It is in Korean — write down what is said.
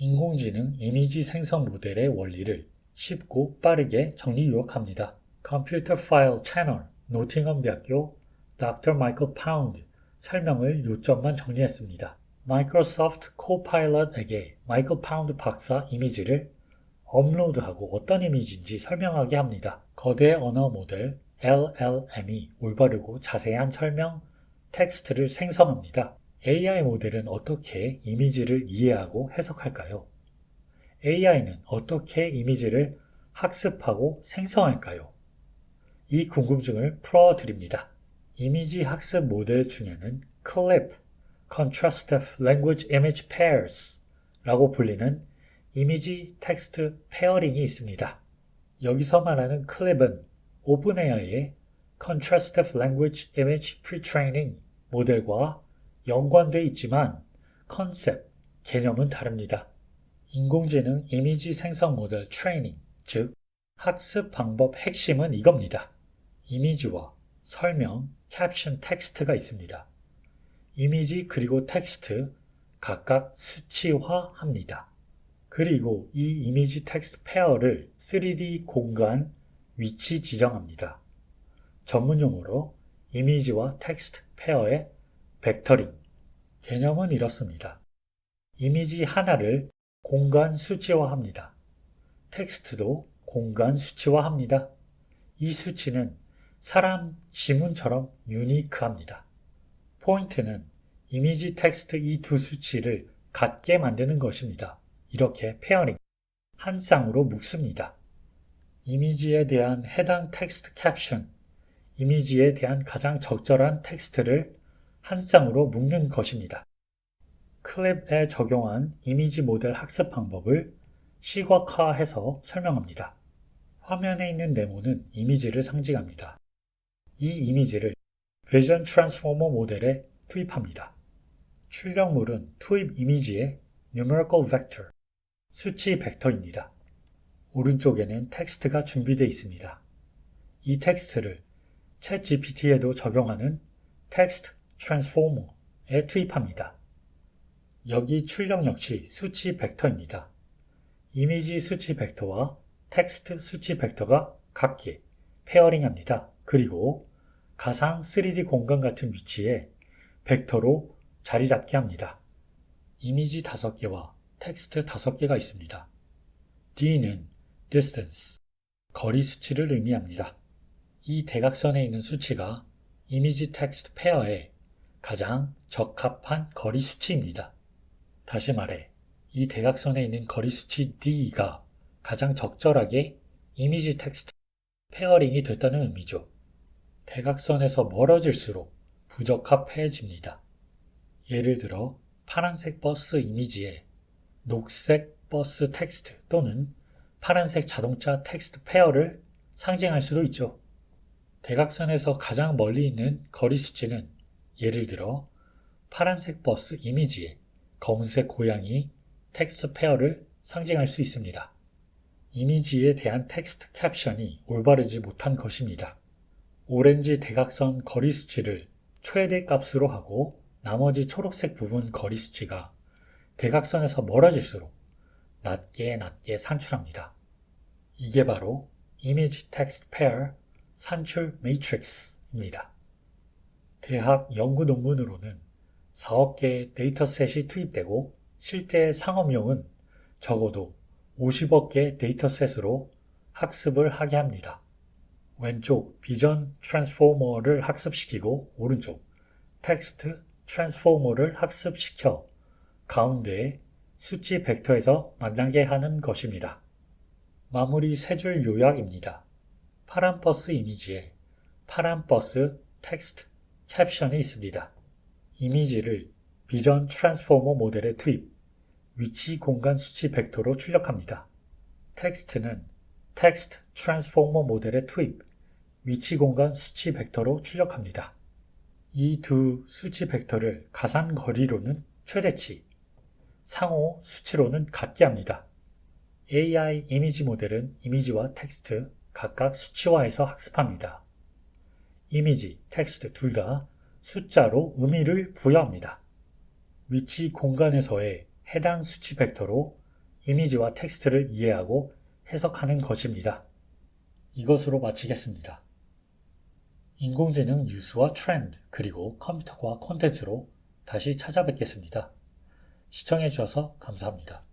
인공지능 이미지 생성 모델의 원리를 쉽고 빠르게 정리 요약합니다. 컴퓨터 파일 채널 노팅엄 대학교 Dr. 마이클 파운드 설명을 요점만 정리했습니다. 마이크로소프트 코파일럿에게 마이클 파운드 박사 이미지를 업로드하고 어떤 이미지인지 설명하게 합니다. 거대 언어 모델 LLM이 올바르고 자세한 설명 텍스트를 생성합니다. AI 모델은 어떻게 이미지를 이해하고 해석할까요? AI는 어떻게 이미지를 학습하고 생성할까요? 이 궁금증을 풀어드립니다. 이미지 학습 모델 중에는 CLIP, Contrastive Language Image Pairs 라고 불리는 이미지 텍스트 페어링이 있습니다. 여기서 말하는 CLIP은 오픈AI의 Contrastive Language Image Pre-training 모델과 연관되어 있지만 컨셉, 개념은 다릅니다. 인공지능 이미지 생성 모델 트레이닝, 즉 학습 방법 핵심은 이겁니다. 이미지와 설명, 캡션 텍스트가 있습니다. 이미지 그리고 텍스트 각각 수치화합니다. 그리고 이 이미지 텍스트 페어를 3D 공간 위치 지정합니다. 전문 용어로 이미지와 텍스트 페어의 벡터링. 개념은 이렇습니다. 이미지 하나를 공간 수치화합니다. 텍스트도 공간 수치화합니다. 이 수치는 사람 지문처럼 유니크합니다. 포인트는 이미지 텍스트 이 두 수치를 같게 만드는 것입니다. 이렇게 페어링, 한 쌍으로 묶습니다. 이미지에 대한 해당 텍스트 캡션, 이미지에 대한 가장 적절한 텍스트를 한 쌍으로 묶는 것입니다. 클립에 적용한 이미지 모델 학습 방법을 시각화해서 설명합니다. 화면에 있는 네모는 이미지를 상징합니다. 이 이미지를 Vision Transformer 모델에 투입합니다. 출력물은 투입 이미지의 Numerical Vector, 수치 벡터입니다. 오른쪽에는 텍스트가 준비되어 있습니다. 이 텍스트를 챗 GPT에도 적용하는 텍스트 트랜스포머에 투입합니다. 여기 출력 역시 수치 벡터입니다. 이미지 수치 벡터와 텍스트 수치 벡터가 같게 페어링합니다. 그리고 가상 3D 공간 같은 위치에 벡터로 자리 잡게 합니다. 이미지 5개와 텍스트 5개가 있습니다. D는 distance, 거리 수치를 의미합니다. 이 대각선에 있는 수치가 이미지 텍스트 페어에 가장 적합한 거리 수치입니다. 다시 말해, 이 대각선에 있는 거리 수치 D가 가장 적절하게 이미지 텍스트 페어링이 됐다는 의미죠. 대각선에서 멀어질수록 부적합해집니다. 예를 들어 파란색 버스 이미지에 녹색 버스 텍스트 또는 파란색 자동차 텍스트 페어를 상징할 수도 있죠. 대각선에서 가장 멀리 있는 거리 수치는 예를 들어 파란색 버스 이미지에 검은색 고양이 텍스트 페어를 상징할 수 있습니다. 이미지에 대한 텍스트 캡션이 올바르지 못한 것입니다. 오렌지 대각선 거리 수치를 최대 값으로 하고 나머지 초록색 부분 거리 수치가 대각선에서 멀어질수록 낮게 낮게 산출합니다. 이게 바로 이미지 텍스트 페어 산출 매트릭스입니다. 대학 연구 논문으로는 4억 개의 데이터셋이 투입되고 실제 상업용은 적어도 50억 개 데이터셋으로 학습을 하게 합니다. 왼쪽 비전 트랜스포머를 학습시키고 오른쪽 텍스트 트랜스포머를 학습시켜 가운데에 수치 벡터에서 만나게 하는 것입니다. 마무리 세 줄 요약입니다. 파란 버스 이미지에 파란 버스 텍스트 캡션이 있습니다. 이미지를 비전 트랜스포머 모델에 투입, 위치 공간 수치 벡터로 출력합니다. 텍스트는 텍스트 트랜스포머 모델에 투입, 위치 공간 수치 벡터로 출력합니다. 이 두 수치 벡터를 가상 거리로는 최대치, 상호 수치로는 같게 합니다. AI 이미지 모델은 이미지와 텍스트 각각 수치화해서 학습합니다. 이미지, 텍스트 둘 다 숫자로 의미를 부여합니다. 위치 공간에서의 해당 수치 벡터로 이미지와 텍스트를 이해하고 해석하는 것입니다. 이것으로 마치겠습니다. 인공지능 뉴스와 트렌드, 그리고 컴퓨터과 콘텐츠로 다시 찾아뵙겠습니다. 시청해주셔서 감사합니다.